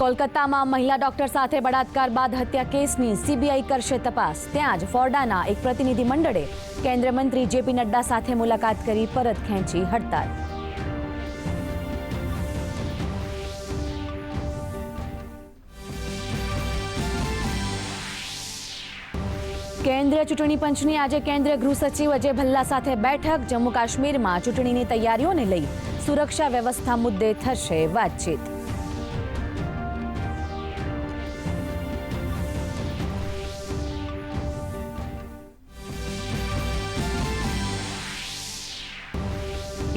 કોલકાતામાં મહિલા ડોક્ટર સાથે બળાત્કાર બાદ હત્યા કેસની સીબીઆઈ કરશે તપાસ. ત્યાં જ ફોર્ડાના એક પ્રતિનિધિ મંડળે કેન્દ્રીય મંત્રી જેપી નડ્ડા સાથે મુલાકાત કરી પરત ખેંચી હડતાળ કેન્દ્રીય ચૂંટણી પંચની આજે કેન્દ્રીય ગૃહ સચિવ અજય ભલ્લા સાથે બેઠક. જમ્મુ કાશ્મીરમાં ચૂંટણીની તૈયારીઓને લઈ સુરક્ષા વ્યવસ્થા મુદ્દે થશે વાતચીત.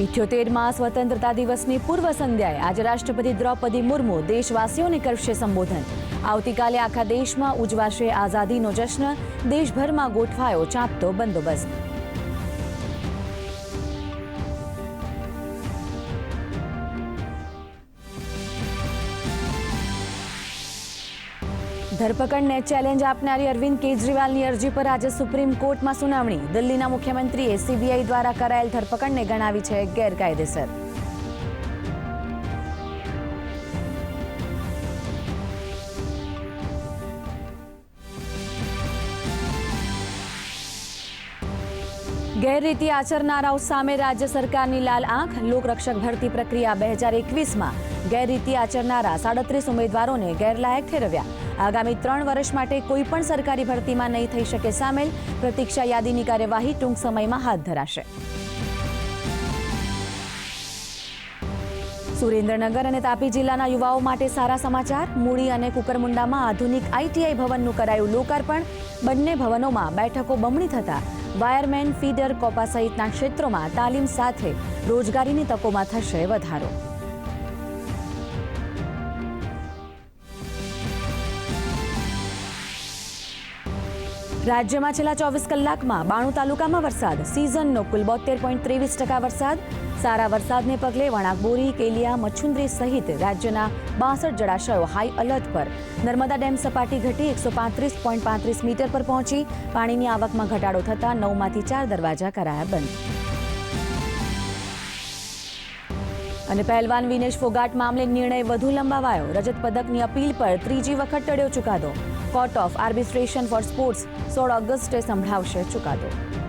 ઇઠ્યોતેરમાં સ્વતંત્રતા દિવસની પૂર્વ સંધ્યાએ આજે રાષ્ટ્રપતિ દ્રૌપદી મુર્મુ દેશવાસીઓને કરશે સંબોધન. આવતીકાલે આખા દેશમાં ઉજવાશે આઝાદીનો જશ્ન. દેશભરમાં ગોઠવાયો ચાંપતો બંદોબસ્ત. ધરપકડને ચેલેન્જ આપનારી અરવિંદ કેજરીવાલની અરજી પર આજે સુપ્રીમ કોર્ટમાં સુનાવણી. દિલ્હીના મુખ્યમંત્રીએ સીબીઆઈ દ્વારા કરાયેલ ધરપકડને ગણાવી છે ગેરકાયદેસર. ગેરરીતિ આચરનારાઓ સામે રાજ્ય સરકારની લાલ આંખ. લોકરક્ષક ભરતી પ્રક્રિયા બે હજાર એકવીસમાં ગેરરીતિ આચરનારા સાડત્રીસ ઉમેદવારોને ગેરલાયક ઠેરવ્યા. આગામી ત્રણ વર્ષ માટે કોઈ પણ સરકારી ભરતીમાં નહીં થઈ શકે સામેલ. પ્રતીક્ષા યાદીની કાર્યવાહી ટૂંક સમયમાં હાથ ધરાશે. સુરેન્દ્રનગર અને તાપી જિલ્લાના યુવાઓ માટે સારા સમાચાર. મૂળી અને કુકરમુંડામાં આધુનિક આઈટીઆઈ ભવનનું કરાયું લોકાર્પણ. બંને ભવનોમાં બેઠકો બમણી થતા વાયરમેન ફીડર કોપા સહિતના ક્ષેત્રોમાં તાલીમ સાથે રોજગારીની તકોમાં થશે વધારો. રાજ્યમાં છેલ્લા ચોવીસ કલાકમાં બાણું તાલુકામાં વરસાદ. સિઝનનો કુલ બોતેર પોઈન્ટ ત્રેવીસ ટકા વરસાદ. સારા વરસાદને પગલે વણાકબોરી, કેલિયા મચ્છુન્દ્રી સહિત રાજ્યના બાસઠ જળાશયો હાઈ અલર્ટ પર. નર્મદા ડેમ સપાટી ઘટી એકસો પાંત્રીસ પોઈન્ટ પાંત્રીસ મીટર પર પહોંચી. પાણીની આવકમાં ઘટાડો થતાં નવમાંથી ચાર દરવાજા કરાયા બંધ. અને પહેલવાન વિનેશ ફોગાટ મામલે નિર્ણય વધુ લંબાવાયો. રજત પદકની અપીલ પર ત્રીજી વખત ટળ્યો ચુકાદો. Court of arbitration for sports સોળ ઓગસ્ટે સંભળાવશે ચુકાદો.